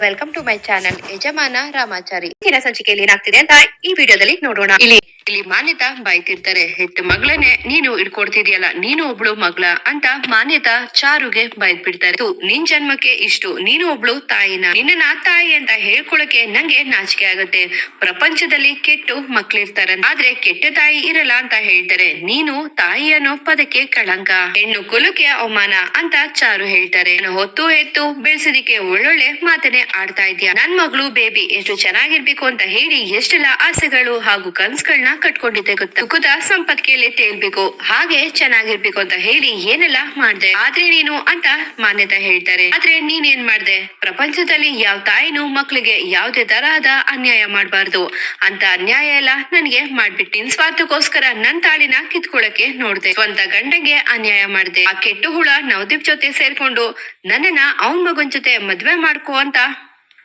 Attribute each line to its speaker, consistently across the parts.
Speaker 1: Welcome to my channel ಯಜಮಾನ ರಾಮಾಚಾರಿ. ಇಂದಿನ ಸಂಚಿಕೆಯಲ್ಲಿ ಏನಾಗ್ತಿದೆ ಅಂತ ಈ ವಿಡಿಯೋದಲ್ಲಿ ನೋಡೋಣ. ಇಲ್ಲಿ ಇಲ್ಲಿ ಮಾನ್ಯತಾ ಬಾಯ್ತಿರ್ತಾರೆ ಹೆತ್ತ ಮಗಳನ್ನೇ ನೀನು ಇಟ್ಕೊಡ್ತಿದ್ಯಲ್ಲ ನೀನು ಒಬ್ಳು ಮಗಳ ಅಂತ ಮಾನ್ಯತಾ ಚಾರುಗೆ ಬಾಯ್ದ್ ಬಿಡ್ತಾರೆ "ಥು, ನಿನ್ ಜನ್ಮಕ್ಕೆ ಇಷ್ಟು ನೀನು ಒಬ್ಳು ತಾಯಿನ. ನಿನ್ನ ತಾಯಿ ಅಂತ ಹೇಳ್ಕೊಳಕ್ಕೆ ನಂಗೆ ನಾಚಿಕೆ ಆಗುತ್ತೆ. ಪ್ರಪಂಚದಲ್ಲಿ ಕೆಟ್ಟು ಮಕ್ಳಿರ್ತಾರೆ. ಆದ್ರೆ ಕೆಟ್ಟ ತಾಯಿ ಇರಲ್ಲ ಅಂತ ಹೇಳ್ತಾರೆ. ನೀನು ತಾಯಿ ಅನ್ನೋ ಪದಕ್ಕೆ ಕಳಂಕ. ಹೆಣ್ಣು ಕುಲಕ್ಕೆ ಅವಮಾನ ಅಂತ ಚಾರು ಹೇಳ್ತಾರೆ. ಹೊತ್ತು ಹೆತ್ತು ಬೆಳೆಸೋದಿಕ್ಕೆ ಒಳ್ಳೊಳ್ಳೆ ಮಾತನೆ ಆಡ್ತಾ ಇದ್ಯಾ ನನ್ ಮಗಳು ಬೇಬಿ ಎಷ್ಟು ಚೆನ್ನಾಗಿರ್ಬೇಕು ಅಂತ ಹೇಳಿ ಎಷ್ಟೆಲ್ಲ ಆಸೆಗಳು ಹಾಗೂ ಕನ್ಸ್ಗಳನ್ನ ಕಟ್ಕೊಂಡಿದ್ದೆ ಗೊತ್ತಾ? ಸುಖದ ಕೇಳಿ ತೇಲ್ಬೇಕು, ಹಾಗೆ ಚೆನ್ನಾಗಿರ್ಬೇಕು ಅಂತ ಹೇಳಿ ಏನೆಲ್ಲ ಮಾಡ್ದೆ? ಆದ್ರೆ ನೀನು ಅಂತ ಮಾನ್ಯತಾ ಹೇಳ್ತಾರೆ. ಆದ್ರೆ ನೀನೇನ್ ಮಾಡ್ದೆ? ಪ್ರಪಂಚದಲ್ಲಿ ಯಾವ ತಾಯಿನೂ ಮಕ್ಳಿಗೆ ಯಾವ್ದೇ ತರಹದ ಅನ್ಯಾಯ ಮಾಡ್ಬಾರ್ದು. ಅಂತ ಅನ್ಯಾಯ ಎಲ್ಲ ನನ್ಗೆ ಮಾಡ್ಬಿಟ್ಟು. ಸ್ವಾರ್ಥಕ್ಕೋಸ್ಕರ ನನ್ ತಾಳಿನ ಕಿತ್ಕೊಳಕ್ಕೆ ನೋಡ್ದೆ. ಸ್ವಂತ ಗಂಡಗೆ ಅನ್ಯಾಯ ಮಾಡ್ದೆ. ಆ ಕೆಟ್ಟು ಹುಳ ನವದೀಪ್ ಜೊತೆ ಸೇರ್ಕೊಂಡು ನನ್ನನ್ನ ಅವನ್ ಮಗನ್ ಜೊತೆ ಮದ್ವೆ ಮಾಡ್ಕೋ ಅಂತ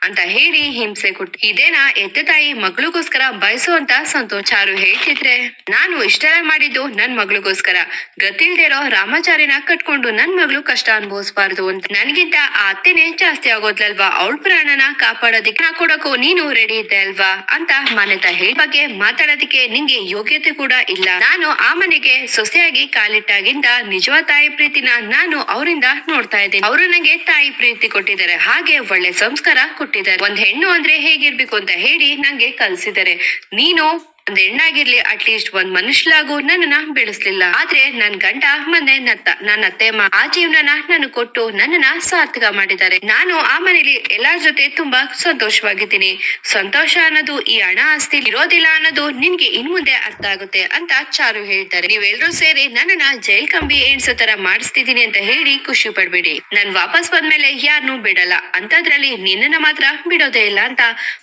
Speaker 1: ಅಂತ ಹೇಳಿ ಹಿಂಸೆ ಕೊಟ್ಟು ಇದೇನಾ ಎತ್ತ ತಾಯಿ ಮಗಳಿಗೋಸ್ಕರ ಬಯಸುವಂತ ಸಂತೋಷ ಚಾರು ಹೇಳ್ತಿದ್ರೆ, ನಾನು ಇಷ್ಟೆಲ್ಲ ಮಾಡಿದ್ದು ನನ್ ಮಗಳಿಗೋಸ್ಕರ. ಗತಿಲ್ದಿರೋ ರಾಮಾಚಾರಿನ ಕಟ್ಕೊಂಡು ನನ್ ಮಗಳು ಕಷ್ಟ ಅನುಭವಿಸ್ಬಾರ್ದು ಅಂತ. ನನ್ಗಿಂತ ಆ ಅತ್ತೆನೇ ಜಾಸ್ತಿ ಆಗೋದ್ಲಲ್ವಾ? ಅವಳ ಪ್ರಾಣನ ಕಾಪಾಡೋದಿಕ್ಕೆ ನಾ ಕೊಡಕ್ಕೂ ನೀನು ರೆಡಿ ಇದ್ದೆ ಅಲ್ವಾ? ಅಂತ ಮಾನ್ಯತಾ ಹೇಳಿ ಬಗ್ಗೆ ಮಾತಾಡೋದಿಕ್ಕೆ ನಿಂಗೆ ಯೋಗ್ಯತೆ ಕೂಡ ಇಲ್ಲ. ನಾನು ಆ ಮನೆಗೆ ಸೊಸೆಯಾಗಿ ಕಾಲಿಟ್ಟಾಗಿಂದ ನಿಜವಾದ ತಾಯಿ ಪ್ರೀತಿನ ನಾನು ಅವರಿಂದ ನೋಡ್ತಾ ಇದ್ದೀನಿ. ಅವರು ನಂಗೆ ತಾಯಿ ಪ್ರೀತಿ ಕೊಟ್ಟಿದ್ದಾರೆ. ಹಾಗೆ ಒಳ್ಳೆ ಸಂಸ್ಕಾರ ಕೊಟ್ಟಿದ್ದಾರೆ. ಒಂದ್ ಹೆಣ್ಣು ಅಂದ್ರೆ ಹೇಗಿರ್ಬೇಕು ಅಂತ ಹೇಳಿ ನಂಗೆ ಕಲ್ಸಿದ್ದಾರೆ. ನೀನು ಒಂದ್ ಹೆಣ್ಣಾಗಿರ್ಲಿ ಅಟ್ಲೀಸ್ಟ್ ಒಂದ್ ಮನುಷ್ಯಲಾಗೂ ನನ್ನನ್ನ ಬೆಳೆಸ್ಲಿಲ್ಲ. ಆದ್ರೆ ನನ್ ಗಂಡ ಮನೆ ನತ್ತ ನನ್ನ ಅತ್ತೆಮ್ಮ ಆ ಜೀವನನ ನಾನು ಕೊಟ್ಟು ನನ್ನನ್ನ ಸಾರ್ಥಕ ಮಾಡಿದ್ದಾರೆ. ನಾನು ಆ ಮನೇಲಿ ಎಲ್ಲಾರ ಜೊತೆ ತುಂಬಾ ಸಂತೋಷವಾಗಿದ್ದೀನಿ. ಸಂತೋಷ ಅನ್ನೋದು ಈ ಹಣ ಆಸ್ತಿ ಇರೋದಿಲ್ಲ ಅನ್ನೋದು ನಿನ್ಗೆ ಇನ್ ಮುಂದೆ ಅರ್ಥ ಆಗುತ್ತೆ ಅಂತ ಚಾರು ಹೇಳ್ತಾರೆ. ನೀವೆಲ್ರೂ ಸೇರಿ ನನ್ನನ್ನ ಜೈಲ್ ಕಂಬಿ ಎಣ್ಸೋ ತರ ಮಾಡಿಸ್ತಿದ್ದೀನಿ ಅಂತ ಹೇಳಿ ಖುಷಿ ಪಡ್ಬೇಡಿ. ನಾನ್ ವಾಪಸ್ ಬಂದ್ಮೇಲೆ ಯಾರನ್ನೂ ಬಿಡಲ್ಲ. ಅಂತದ್ರಲ್ಲಿ ನಿನ್ನನ್ನ ಮಾತ್ರ ಬಿಡೋದೇ ಇಲ್ಲ ಅಂತ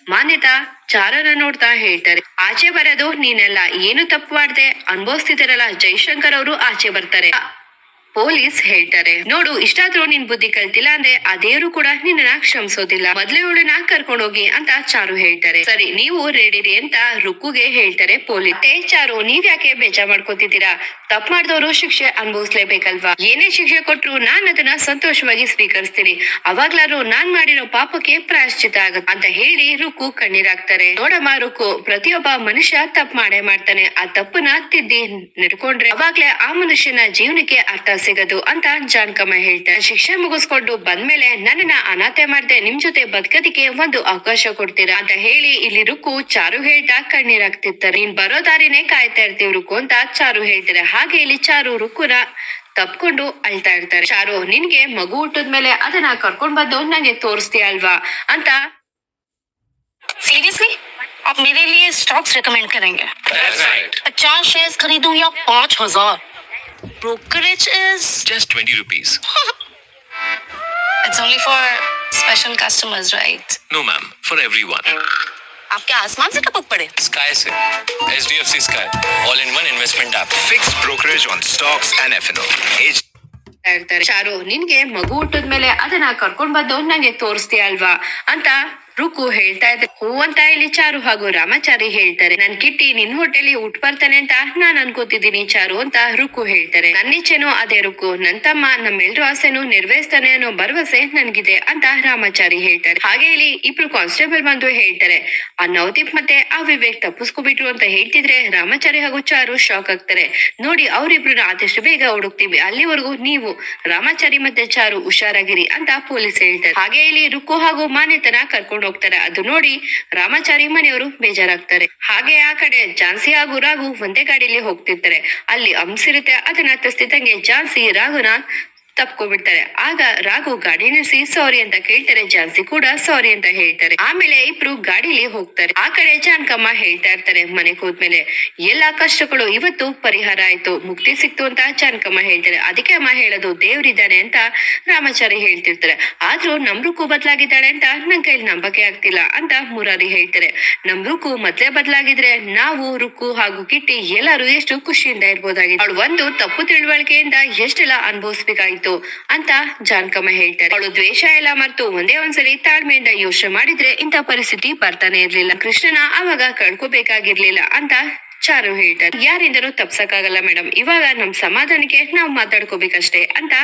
Speaker 1: ಮಾನ್ಯತಾ ಚಾರನ ನೋಡ್ತಾ ಹೇಳ್ತಾರೆ ಆಚೆ ಬರೋದು ನೀನೆಲ್ಲ ಏನು ತಪ್ಪು ಮಾಡ್ದೆ? ಅನ್ಭವಿಸ್ತಿದಾರಲ್ಲ ಜೈಶಂಕರ್ ಅವರು ಆಚೆ ಬರ್ತಾರೆ. ಪೊಲೀಸ್ ಹೇಳ್ತಾರೆ. ನೋಡು, ಇಷ್ಟಾದ್ರೂ ನಿನ್ ಬುದ್ಧಿ ಕಲ್ತಿಲ್ಲ ಅಂದ್ರೆ ಆ ದೇವ್ರು ಕೂಡ ನಿನ್ನ ಕ್ಷಮಿಸೋದಿಲ್ಲ. ಮೊದ್ಲೇ ಇವಳನ್ನ ಕರ್ಕೊಂಡೋಗಿ ಅಂತ ಚಾರು ಹೇಳ್ತಾರೆ. ಸರಿ, ನೀವು ರೆಡಿರಿ ಅಂತ ರುಕ್ಕುಗೆ ಹೇಳ್ತಾರೆ ಪೊಲೀಸ್. ತೇ ಚಾರು ನೀವ್ ಯಾಕೆ ಬೇಜಾರ್ ಮಾಡ್ಕೋತಿದ್ದೀರಾ? ತಪ್ಪು ಮಾಡಿದವರು ಶಿಕ್ಷೆ ಅನುಭವಿಸ್ಲೇಬೇಕಲ್ವಾ? ಏನೇ ಶಿಕ್ಷೆ ಕೊಟ್ರು ನಾನ್ ಅದನ್ನ ಸಂತೋಷವಾಗಿ ಸ್ವೀಕರಿಸ್ತೀನಿ. ಅವಾಗ್ಲಾರು ನಾನ್ ಮಾಡಿರೋ ಪಾಪಕ್ಕೆ ಪ್ರಾಯಶ್ಚಿತ ಆಗುತ್ತೆ ಅಂತ ಹೇಳಿ ರುಕ್ಕು ಕಣ್ಣೀರಾಗ್ತಾರೆ ನೋಡಮ್ಮ ರುಕ್ಕು, ಪ್ರತಿಯೊಬ್ಬ ಮನುಷ್ಯ ತಪ್ಪು ಮಾಡೇ ಮಾಡ್ತಾನೆ. ಆ ತಪ್ಪನ್ನ ತಿದ್ದಿ ನಡ್ಕೊಂಡ್ರೆ ಅವಾಗ್ಲೇ ಆ ಮನುಷ್ಯನ ಜೀವನಕ್ಕೆ ಅರ್ಥ ಸಿಗದು ಅಂತ ಜಾನ್ಕಮ್ಮ ಹೇಳ್ತಾರೆ ಶಿಕ್ಷೆ ಮುಗಿಸ್ಕೊಂಡು ಬಂದ್ಮೇಲೆ ನನ್ನನ್ನ ಅನಾಥೆ ಮಾಡ್ದೆ ನಿಮ್ ಜೊತೆ ಬದುಕೋದಿಕ್ಕೆ ಒಂದು ಅವಕಾಶ ಕೊಡ್ತೀರಾ ಅಂತ ಹೇಳಿ ಇಲ್ಲಿ ರುಕ್ಕು ಚಾರು ಹೇಳ್ತಾ ಕಣ್ಣೀರಾಗ್ತಿರ್ತಾರೆ ನೀನ್ ಬರೋ ದಾರಿನೇ ಕಾಯ್ತಾ ಇರ್ತೀವಿ ರುಕ್ಕು ಅಂತ ಚಾರು ಹೇಳ್ತಾರೆ ಹಾಗೆ ಇಲ್ಲಿ ಚಾರು ರುಕ್ಕುನ ತಪ್ಕೊಂಡು ಅಳ್ತಾ ಇರ್ತಾರೆ ಚಾರು ನಿನ್ಗೆ ಮಗು ಹುಟ್ಟಿದ್ಮೇಲೆ ಅದನ್ನ ಕರ್ಕೊಂಡ್ ಬಂದು ನಂಗೆ ತೋರಿಸ್ತೀಯ ಅಲ್ವಾ ಅಂತ
Speaker 2: सीरियसली आप मेरे लिए स्टॉक्स रिकमेंड करेंगे
Speaker 3: That's right.
Speaker 2: पचास शेयर्स खरीदूं या पाँच हजार Brokerage is
Speaker 3: Just 20 rupees.
Speaker 2: It's only for special customers right
Speaker 3: No, ma'am. For everyone.
Speaker 2: आप क्या आसमान से टपक पड़े
Speaker 3: Sky से HDFC Sky. All in one investment app.
Speaker 4: Fixed brokerage on stocks and F&O. Age
Speaker 1: ಹೇಳ್ತಾ ಇರ್ತಾರೆ ಚಾರು ನಿನ್ಗೆ ಮಗು ಹುಟ್ಟಿದ್ಮೇಲೆ ಅದನ್ನ ಕರ್ಕೊಂಡ್ ಬಂದು ನಂಗೆ ತೋರಿಸ್ತೀಯ ಅಲ್ವಾ ಅಂತ ರುಕು ಹೇಳ್ತಾ ಇದ್ರೆ ಹೂ ಅಂತ ಇಲ್ಲಿ ಚಾರು ಹಾಗೂ ರಾಮಾಚಾರಿ ಹೇಳ್ತಾರೆ. ನನ್ ಕಿಟ್ಟಿ ನಿನ್ ಹೋಟೆಲ್ ಊಟ ಬರ್ತಾನೆ ಅಂತ ನಾನ್ ಅನ್ಕೋತಿದ್ದೀನಿ ಚಾರು ಅಂತ ರುಕು ಹೇಳ್ತಾರೆ. ನನ್ನ ಇಚ್ಛೆನೂ ಅದೇ ರುಕು, ನನ್ ತಮ್ಮ, ನಮ್ಮೆಲ್ರ ಆಸೆನೂ ನೆರವೇರಿಸ್ತಾನೆ ಅನ್ನೋ ಭರವಸೆ ನನ್ಗಿದೆ ಅಂತ ರಾಮಾಚಾರಿ ಹೇಳ್ತಾರೆ. ಹಾಗೆ ಇಲ್ಲಿ ಇಬ್ರು ಕಾನ್ಸ್ಟೇಬಲ್ ಬಂದು ಹೇಳ್ತಾರೆ. ಆ ನವದೀಪ್ ಮತ್ತೆ ಆ ವಿವೇಕ್ ತಪ್ಪಿಸ್ಕೊಬಿಟ್ರು ಅಂತ ಹೇಳ್ತಿದ್ರೆ ರಾಮಾಚಾರಿ ಹಾಗೂ ಚಾರು ಶಾಕ್ ಆಗ್ತಾರೆ. ನೋಡಿ ಅವ್ರಿಬ್ರನ್ನ ಆದಷ್ಟು ಬೇಗ ಹುಡುಕ್ತಿವಿ, ಅಲ್ಲಿವರೆಗೂ ನೀವು, ರಾಮಾಚಾರಿ ಮತ್ತೆ ಚಾರು ಹುಷಾರಾಗಿರಿ ಅಂತ ಪೊಲೀಸ್ ಹೇಳ್ತಾರೆ. ಹಾಗೆ ಇಲ್ಲಿ ರುಕು ಹಾಗೂ ಮಾನ್ಯತನ ಕರ್ಕೊಂಡು ಹೋಗ್ತಾರೆ. ಅದು ನೋಡಿ ರಾಮಾಚಾರಿ ಮನೆಯವರು ಬೇಜಾರಾಗ್ತಾರೆ. ಹಾಗೆ ಆ ಕಡೆ ಝಾನ್ಸಿ ಹಾಗೂ ರಾಘು ಒಂದೇ ಗಾಡಿಯಲ್ಲಿ ಹೋಗ್ತಿರ್ತಾರೆ. ಅಲ್ಲಿ ಅಂಸಿರುತ್ತೆ ಅದನ್ನ ತಸ್ತಿದ್ದಂಗೆ ಝಾನ್ಸಿ ರಾಘುನ ತಪ್ಕೊಬಿಡ್ತಾರೆ. ಆಗ ರಾಘು ಗಾಡಿ ನಿಲ್ಸಿ ಸಾರಿ ಅಂತ ಕೇಳ್ತಾರೆ. ಜಾಸ್ತಿ ಕೂಡ ಸಾರಿ ಅಂತ ಹೇಳ್ತಾರೆ. ಆಮೇಲೆ ಇಬ್ರು ಗಾಡಿಲಿ ಹೋಗ್ತಾರೆ. ಆ ಕಡೆ ಜಾನ್ಕಮ್ಮ ಹೇಳ್ತಾ ಇರ್ತಾರೆ ಮನೆಗೆ ಹೋದ್ಮೇಲೆ, ಎಲ್ಲಾ ಕಷ್ಟಗಳು ಇವತ್ತು ಪರಿಹಾರ ಆಯ್ತು. ಮುಕ್ತಿ ಸಿಕ್ತು ಅಂತ ಜಾನ್ಕಮ್ಮ ಹೇಳ್ತಾರೆ. ಅದಕ್ಕೆ ಅಮ್ಮ ಹೇಳೋದು, ದೇವ್ರಿದ್ದಾನೆ ಅಂತ ರಾಮಾಚಾರಿ ಹೇಳ್ತಿರ್ತಾರೆ. ಆದ್ರೂ ನಮ್ರುಕು ಬದ್ಲಾಗಿದ್ದಾಳೆ ಅಂತ ನನ್ ಕೈಲಿ ನಂಬಕೆ ಆಗ್ತಿಲ್ಲ ಅಂತ ಮುರಾರಿ ಹೇಳ್ತಾರೆ. ನಮ್ ರುಕು ಮೊದ್ಲೇ ಬದಲಾಗಿದ್ರೆ ನಾವು ರುಕು ಹಾಗೂ ಕಿಟ್ಟಿ ಎಲ್ಲರೂ ಎಷ್ಟು ಖುಷಿಯಿಂದ ಇರ್ಬೋದಾಗಿದೆ ಅವಳು ಒಂದು ತಪ್ಪು ತಿಳುವಳಿಕೆಯಿಂದ ಎಷ್ಟೆಲ್ಲ ಅನುಭವಿಸ್ಬೇಕಾಗಿತ್ತು. ಅಂತ ಜಾನ್ಕಮ್ಮ ಹೇಳ್ತಾರೆ. ಅವಳು ದ್ವೇಷ ಎಲ್ಲ ಮರೆತು ಒಂದೇ ಒಂದ್ಸಲಿ ತಾಳ್ಮೆಯಿಂದ ಯೋಚನೆ ಮಾಡಿದ್ರೆ ಇಂಥ ಪರಿಸ್ಥಿತಿ ಬರ್ತಾನೆ ಇರ್ಲಿಲ್ಲ. ಕೃಷ್ಣನ ಅವಾಗ ಕಳ್ಕೋಬೇಕಾಗಿರ್ಲಿಲ್ಲ ಅಂತ ಚಾರು ಹೇಳ್ತಾರೆ. ಯಾರಿಂದನೂ ತಪ್ಸಕ್ಕಾಗಲ್ಲ ಮೇಡಮ್ ಇವಾಗ ನಮ್ ಸಮಾಧಾನಕ್ಕೆ ನಾವು ಮಾತಾಡ್ಕೋಬೇಕಷ್ಟೇ ಅಂತ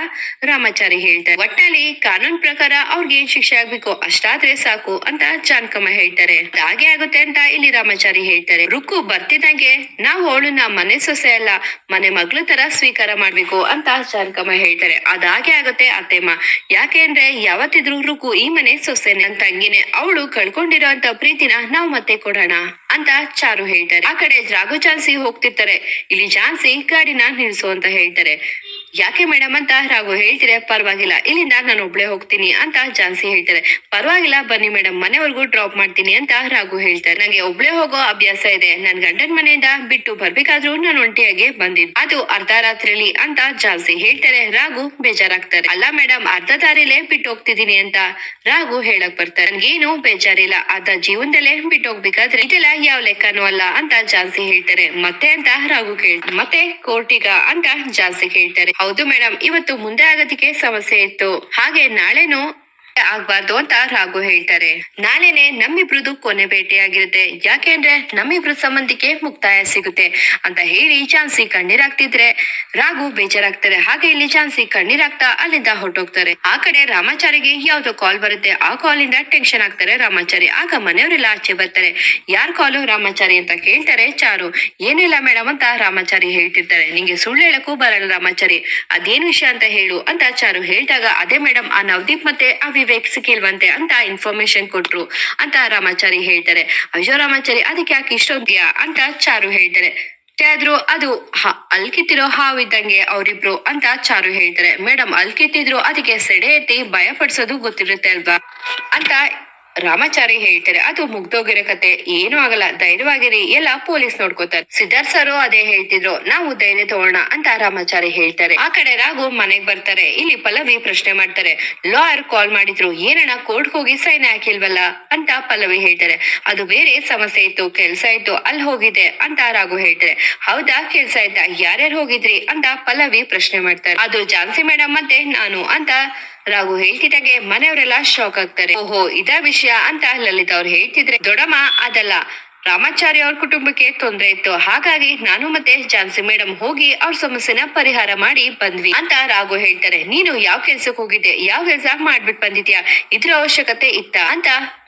Speaker 1: ರಾಮಾಚಾರಿ ಹೇಳ್ತಾರೆ. ಒಟ್ಟಲ್ಲಿ ಕಾನೂನ್ ಪ್ರಕಾರ ಅವ್ರಿಗೆ ಏನ್ ಶಿಕ್ಷೆ ಆಗ್ಬೇಕು? ಅಷ್ಟಾದ್ರೆ ಸಾಕು ಅಂತ ಜಾನ್ಕಮ್ಮ ಹೇಳ್ತಾರೆ. ಹಾಗೆ ಆಗುತ್ತೆ ಅಂತ ಇಲ್ಲಿ ರಾಮಾಚಾರಿ ಹೇಳ್ತಾರೆ. ರುಕ್ಕು ಬರ್ತಿದಂಗೆ ನಾವು ಅವಳನ್ನ ಮನೆ ಸೊಸೆ ಅಲ್ಲ, ಮನೆ ಮಗ್ಳು ತರ ಸ್ವೀಕಾರ ಮಾಡ್ಬೇಕು ಅಂತ ಜಾನ್ಕಮ್ಮ ಹೇಳ್ತಾರೆ. ಅದಾಗೆ ಆಗುತ್ತೆ ಅತ್ತೆಮ್ಮ. ಯಾಕೆ ಅಂದ್ರೆ ಯಾವತ್ತಿದ್ರು ರುಕು ಈ ಮನೆ ಸೊಸೆ ನನ್ ತಂಗಿನೇ ಅವಳು ಕಳ್ಕೊಂಡಿರೋ ಅಂತ ಪ್ರೀತಿನ ನಾವು ಮತ್ತೆ ಕೊಡೋಣ ಅಂತ ಚಾರು ಹೇಳ್ತಾರೆ. ಆ ಕಡೆ ರಾಘು ಝಾನ್ಸಿ ಹೋಗ್ತಿರ್ತಾರೆ. ಇಲ್ಲಿ ಝಾನ್ಸಿ ಗಾಡಿನ ನಿಲ್ಸು ಅಂತ ಹೇಳ್ತಾರೆ. ಯಾಕೆ ಮೇಡಮ್ ಅಂತ ರಾಘು ಹೇಳ್ತೀರಾ ಪರವಾಗಿಲ್ಲ. ಇಲ್ಲಿಂದ ನಾನು ಒಬ್ಳೆ ಹೋಗ್ತೀನಿ ಅಂತ ಝಾನ್ಸಿ ಹೇಳ್ತಾರೆ. ಪರವಾಗಿಲ್ಲ, ಬನ್ನಿ ಮೇಡಮ್, ಮನೆವರೆಗೂ ಡ್ರಾಪ್ ಮಾಡ್ತೀನಿ ಅಂತ ರಾಘು ಹೇಳ್ತಾರೆ. ನಂಗೆ ಒಬ್ಳೆ ಹೋಗೋ ಅಭ್ಯಾಸ ಇದೆ. ನನ್ ಗಂಡನ ಮನೆಯಿಂದ ಬಿಟ್ಟು ಬರ್ಬೇಕಾದ್ರೂ ನಾನು ಒಂಟಿಯಾಗಿ ಬಂದಿದ್ದು ಅದು ಅರ್ಧ ರಾತ್ರಿಲಿ ಅಂತ ಜಾನ್ಸಿ ಹೇಳ್ತಾರೆ. ರಾಘು ಬೇಜಾರಾಗ್ತಾರೆ. ಅಲ್ಲ ಮೇಡಮ್, ಅರ್ಧ ದಾರಿಲೇ ಬಿಟ್ಟು ಹೋಗ್ತಿದ್ದೀನಿ ಅಂತ ರಾಘು ಹೇಳಕ್ ಬರ್ತಾರೆ. ನನ್ಗೇನು ಬೇಜಾರಿಲ್ಲ. ಅರ್ಧ ಜೀವನದಲ್ಲೇ ಬಿಟ್ಟು ಹೋಗ್ಬೇಕಾದ್ರೆ ಇದೆಲ್ಲ ಯಾವ ಲೆಕ್ಕನೂ ಅಲ್ಲ ಅಂತ ಝಾನ್ಸಿ ಹೇಳ್ತಾರೆ. ಮತ್ತೆ ಅಂತ ರಾಘು ಕೇಳ್ತಾರೆ ಮತ್ತೆ ಕೋರ್ಟಿಗ ಅಂತ ಜಾಸ್ತಿ ಕೇಳ್ತಾರೆ. ಹೌದು ಮೇಡಮ್ ಇವತ್ತು ಮುಂದೆ ಆಗೋದಿಕ್ಕೆ ಸಮಸ್ಯೆ ಇತ್ತು. ಹಾಗೆ ನಾಳೆನು ಆಗ್ಬಾರ್ದು ಅಂತ ರಾಘು ಹೇಳ್ತಾರೆ. ನಾಳೆನೆ ನಮ್ಮಿಬ್ರದ್ದು ಕೊನೆ ಭೇಟಿಯಾಗಿರುತ್ತೆ. ಯಾಕೆಂದ್ರೆ ನಮ್ಮಿಬ್ರು ಸಂಬಂಧಿಕೆ ಮುಕ್ತಾಯ ಸಿಗುತ್ತೆ ಅಂತ ಹೇಳಿ ಚಾನ್ಸಿ ಕಣ್ಣೀರಾಗ್ತಿದ್ರೆ. ರಾಘು ಬೇಜಾರಾಗ್ತಾರೆ. ಹಾಗೆ ಇಲ್ಲಿ ಚಾನ್ಸಿ ಕಣ್ಣೀರಾಗ್ತಾ ಅಲ್ಲಿಂದ ಹೊರಟೋಗ್ತಾರೆ. ಆ ಕಡೆ ರಾಮಾಚಾರಿಗೆ ಯಾವ್ದು ಕಾಲ್ ಬರುತ್ತೆ. ಆ ಕಾಲ್ ಇಂದ ಟೆನ್ಷನ್ ಆಗ್ತಾರೆ ರಾಮಾಚಾರಿ. ಆಗ ಮನೆಯವರೆಲ್ಲ ಆಚೆ ಬರ್ತಾರೆ. ಯಾರ್ ಕಾಲು ರಾಮಾಚಾರಿ ಅಂತ ಕೇಳ್ತಾರೆ ಚಾರು. ಏನಿಲ್ಲ ಮೇಡಮ್ ಅಂತ ರಾಮಾಚಾರಿ ಹೇಳ್ತಿರ್ತಾರೆ. ನಿಂಗೆ ಸುಳ್ಳು ಹೇಳಕ್ಕೂ ಬರಲ್ಲ ರಾಮಾಚಾರಿ. ಅದೇನ್ ವಿಷಯ ಅಂತ ಹೇಳು ಅಂತ ಚಾರು ಹೇಳ್ದಾಗ, ಅದೇ ಮೇಡಮ್ ಆ ನವದೀಪ್ ಮತ್ತೆ ಆ ವಿವೇಕ್ ಸಿಕ್ಕಿಲ್ವಂತೆ ಅಂತ ಇನ್ಫಾರ್ಮೇಶನ್ ಕೊಟ್ರು ಅಂತ ರಾಮಾಚಾರಿ ಹೇಳ್ತಾರೆ. ಅಯ್ಯೋ ರಾಮಾಚಾರಿ, ಅದಕ್ಕೆ ಯಾಕೆ ಇಷ್ಟೊಂದ್ಯಾ ಅಂತ ಚಾರು ಹೇಳ್ತಾರೆ. ಆದ್ರು ಅದು ಅಲ್ಕಿತ್ತಿರೋ ಹಾವಿದ್ದಂಗೆ ಅವರಿಬ್ರು ಅಂತ ಚಾರು ಹೇಳ್ತಾರೆ. ಮೇಡಮ್ ಅಲ್ಕಿತ್ತಿದ್ರು ಅದಕ್ಕೆ ಸೆಡೆ ಎತ್ತಿ ಭಯ ಪಡಿಸೋದು ಗೊತ್ತಿರುತ್ತೆ ಅಲ್ವಾ? ಅಂತ ರಾಮಾಚಾರಿ ಹೇಳ್ತಾರೆ, ಅದು ಮುಗ್ದೋಗಿರೋ ಕತೆ, ಏನೂ ಆಗಲ್ಲ, ಧೈರ್ಯವಾಗಿರಿ. ಎಲ್ಲ ಪೊಲೀಸ್ ನೋಡ್ಕೋತಾರೆ. ಸಿದ್ಧಾರ್ಥ ಸರ್ ಅದೇ ಹೇಳ್ತಿದ್ರು, ನಾವು ಧೈರ್ಯ ತಗೋಣ ಅಂತ ರಾಮಾಚಾರಿ ಹೇಳ್ತಾರೆ. ಆ ಕಡೆ ರಾಘು ಮನೆಗ್ ಬರ್ತಾರೆ, ಇಲ್ಲಿ ಪಲ್ಲವಿ ಪ್ರಶ್ನೆ ಮಾಡ್ತಾರೆ, ಲಾಯರ್ ಕಾಲ್ ಮಾಡಿದ್ರು, ಏನಣ್ಣ ಕೋರ್ಟ್ ಹೋಗಿ ಸೈನ್ ಹಾಕಿಲ್ವಲ್ಲ? ಅಂತ ಪಲ್ಲವಿ ಹೇಳ್ತಾರೆ, ಅದು ಬೇರೆ ಸಮಸ್ಯೆ ಇತ್ತು, ಕೆಲ್ಸ ಇತ್ತು ಅಲ್ಲಿ ಹೋಗಿದೆ ಅಂತ ರಾಘು ಹೇಳ್ತಾರೆ, ಹೌದಾ, ಕೆಲ್ಸ ಆಯ್ತಾ ಯಾರ್ಯಾರು ಹೋಗಿದ್ರಿ? ಅಂತ ಪಲ್ಲವಿ ಪ್ರಶ್ನೆ ಮಾಡ್ತಾರೆ, ಅದು ಜಾನ್ಸಿ ಮೇಡಮ್ ಮತ್ತೆ ನಾನು ಅಂತ ರಾಘು ಹೇಳ್ತಿದ್ದಾಗೆ, ಮನೆಯವರೆಲ್ಲ ಶಾಕ್ ಆಗ್ತಾರೆ. ಓಹೋ, ಇದಾ ವಿಷಯ ಅಂತ ಲಲಿತ ಅವ್ರು ಹೇಳ್ತಿದ್ರೆ ದೊಡಮ್ಮ ಅದಲ್ಲ. ರಾಮಾಚಾರ್ಯ ಅವ್ರ ಕುಟುಂಬಕ್ಕೆ ತೊಂದರೆ ಇತ್ತು. ಹಾಗಾಗಿ ನಾನು ಮತ್ತೆ ಜಾನ್ಸಿ ಮೇಡಮ್ ಹೋಗಿ ಅವ್ರ ಸಮಸ್ಯೆನ ಪರಿಹಾರ ಮಾಡಿ ಬಂದ್ವಿ. ಅಂತ ರಾಘು ಹೇಳ್ತಾರೆ. ನೀನು ಯಾವ ಕೆಲ್ಸಕ್ಕೆ ಹೋಗಿದ್ದೆ? ಯಾವ ಕೆಲ್ಸ ಮಾಡ್ಬಿಟ್ ಬಂದಿದ್ಯಾ? ಇದ್ರ ಅವಶ್ಯಕತೆ ಇತ್ತ? ಅಂತ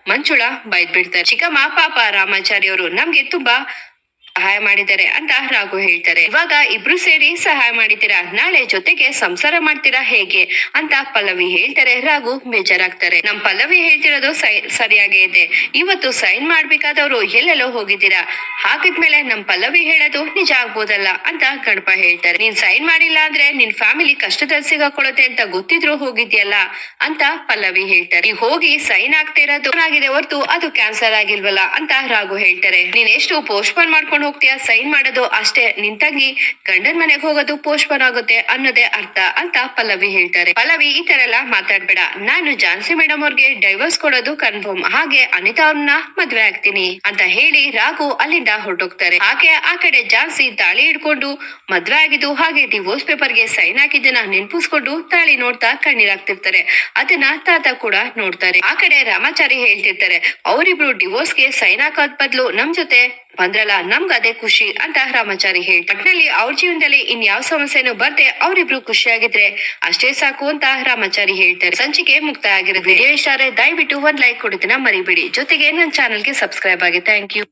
Speaker 1: ಮಂಜುಳ ಬೈದ್ ಬಿಡ್ತಾರೆ ಚಿಕ್ಕಮ್ಮ, ಪಾಪ ರಾಮಾಚಾರಿ ಅವರು ನಮ್ಗೆ ತುಂಬಾ ಸಹಾಯ ಮಾಡಿದ್ದಾರೆ ಅಂತ ರಾಘು ಹೇಳ್ತಾರೆ. ಇವಾಗ ಇಬ್ರು ಸೇರಿ ಸಹಾಯ ಮಾಡಿದ್ದೀರಾ? ನಾಳೆ ಜೊತೆಗೆ ಸಂಸಾರ ಮಾಡ್ತೀರಾ ಹೇಗೆ? ಅಂತ ಪಲ್ಲವಿ ಹೇಳ್ತಾರೆ. ರಾಘು ಬೇಜಾರಾಗ್ತಾರೆ. ನಮ್ ಪಲ್ಲವಿ ಹೇಳ್ತಿರೋದು ಸರಿಯಾಗಿ ಇದೆ. ಇವತ್ತು ಸೈನ್ ಮಾಡ್ಬೇಕಾದವ್ರು ಎಲ್ಲೆಲ್ಲೋ ಹೋಗಿದ್ದೀರಾ? ಹಾಕಿದ್ಮೇಲೆ ನಮ್ ಪಲ್ಲವಿ ಹೇಳೋದು ನಿಜ ಆಗ್ಬೋದಲ್ಲ ಅಂತ ಗಣಪ ಹೇಳ್ತಾರೆ. ನೀನ್ ಸೈನ್ ಮಾಡಿಲ್ಲ ಅಂದ್ರೆ ನಿನ್ ಫ್ಯಾಮಿಲಿ ಕಷ್ಟದಲ್ಲಿ ಸಿಗಾಕೊಳ್ಳುತ್ತೆ ಅಂತ ಗೊತ್ತಿದ್ರು ಹೋಗಿದ್ಯಲ್ಲ ಅಂತ ಪಲ್ಲವಿ ಹೇಳ್ತಾರೆ. ಹೋಗಿ ಸೈನ್ ಆಗ್ತಾ ಇರೋದು ಆಗಿದೆ ಹೊರ್ತು ಅದು ಕ್ಯಾನ್ಸಲ್ ಆಗಿಲ್ವಲ್ಲ ಅಂತ ರಾಘು ಹೇಳ್ತಾರೆ. ನೀನ್ ಎಷ್ಟು ಪೋಸ್ಟ್ಪೋನ್ ಮಾಡ್ಕೊಂಡು ಹೋಗ್ತೀಯ ಸೈನ್ ಮಾಡೋದು ಅಷ್ಟೇ, ನಿಂತಾಗಿ ತಂಗಿ ಗಂಡನ್ ಮನೆಗೆ ಹೋಗೋದು ಪೋಸ್ಟ್ಪೋನ್ ಆಗುತ್ತೆ ಅನ್ನೋದೇ ಅರ್ಥ ಅಂತ ಪಲ್ಲವಿ ಹೇಳ್ತಾರೆ. ಪಲ್ಲವಿ ಈ ತರ ಎಲ್ಲ ಮಾತಾಡ್ಬೇಡ. ನಾನು ಜಾನ್ಸಿ ಮೇಡಮ್ ಅವ್ರಿಗೆ ಡೈವರ್ಸ್ ಕೊಡೋದು ಕನ್ಫರ್ಮ್ ಹಾಗೆ ಅನಿತಾ ಅವ್ರನ್ನ ಮದ್ವೆ ಆಗ್ತೀನಿ ಅಂತ ಹೇಳಿ ರಾಘು ಅಲ್ಲಿಂದ ಹೊರಟೋಗ್ತಾರೆ. ಹಾಗೆ ಆ ಕಡೆ ಜಾನ್ಸಿ ತಾಳಿ ಹಿಡ್ಕೊಂಡು ಮದ್ವೆ ಆಗಿದ್ದು ಹಾಗೆ ಡಿವೋರ್ಸ್ ಪೇಪರ್ಗೆ ಸೈನ್ ಹಾಕಿದ್ದನ್ನ ನೆನ್ಪಿಸ್ಕೊಂಡು ತಾಳಿ ನೋಡ್ತಾ ಕಣ್ಣೀರಾಗ್ತಿರ್ತಾರೆ ಅದನ್ನ ತಾತ ಕೂಡ ನೋಡ್ತಾರೆ. ಆ ಕಡೆ ರಾಮಾಚಾರಿ ಹೇಳ್ತಿರ್ತಾರೆ, ಅವರಿಬ್ರು ಡಿವೋರ್ಸ್ಗೆ ಸೈನ್ ಹಾಕೋದ್ ಬದ್ಲು ನಮ್ ಜೊತೆ ಬಂದ್ರಲ್ಲ, ನಮ್ಗ ಅದೇ ಖುಷಿ ಅಂತ ರಾಮಾಚಾರಿ ಹೇಳಿ ಒಟ್ನಲ್ಲಿ ಅವ್ರ ಜೀವನದಲ್ಲಿ ಇನ್ ಯಾವ ಸಮಸ್ಯೆನೂ ಬರ್ದೆ ಅವರಿಬ್ರು ಖುಷಿಯಾಗಿದ್ರೆ ಅಷ್ಟೇ ಸಾಕು ಅಂತ ರಾಮಾಚಾರಿ ಹೇಳ್ತಾರೆ. ಸಂಚಿಕೆ ಮುಕ್ತಾಯ ಆಗಿರೋದು ವಿಡಿಯೋ ಇಷ್ಟ ದಯವಿಟ್ಟು ಒಂದ್ ಲೈಕ್ ಕೊಡೋದನ್ನ ಮರಿಬೇಡಿ. ಜೊತೆಗೆ ನನ್ನ ಚಾನಲ್ಗೆ ಸಬ್ಸ್ಕ್ರೈಬ್ ಆಗಿ. Thank you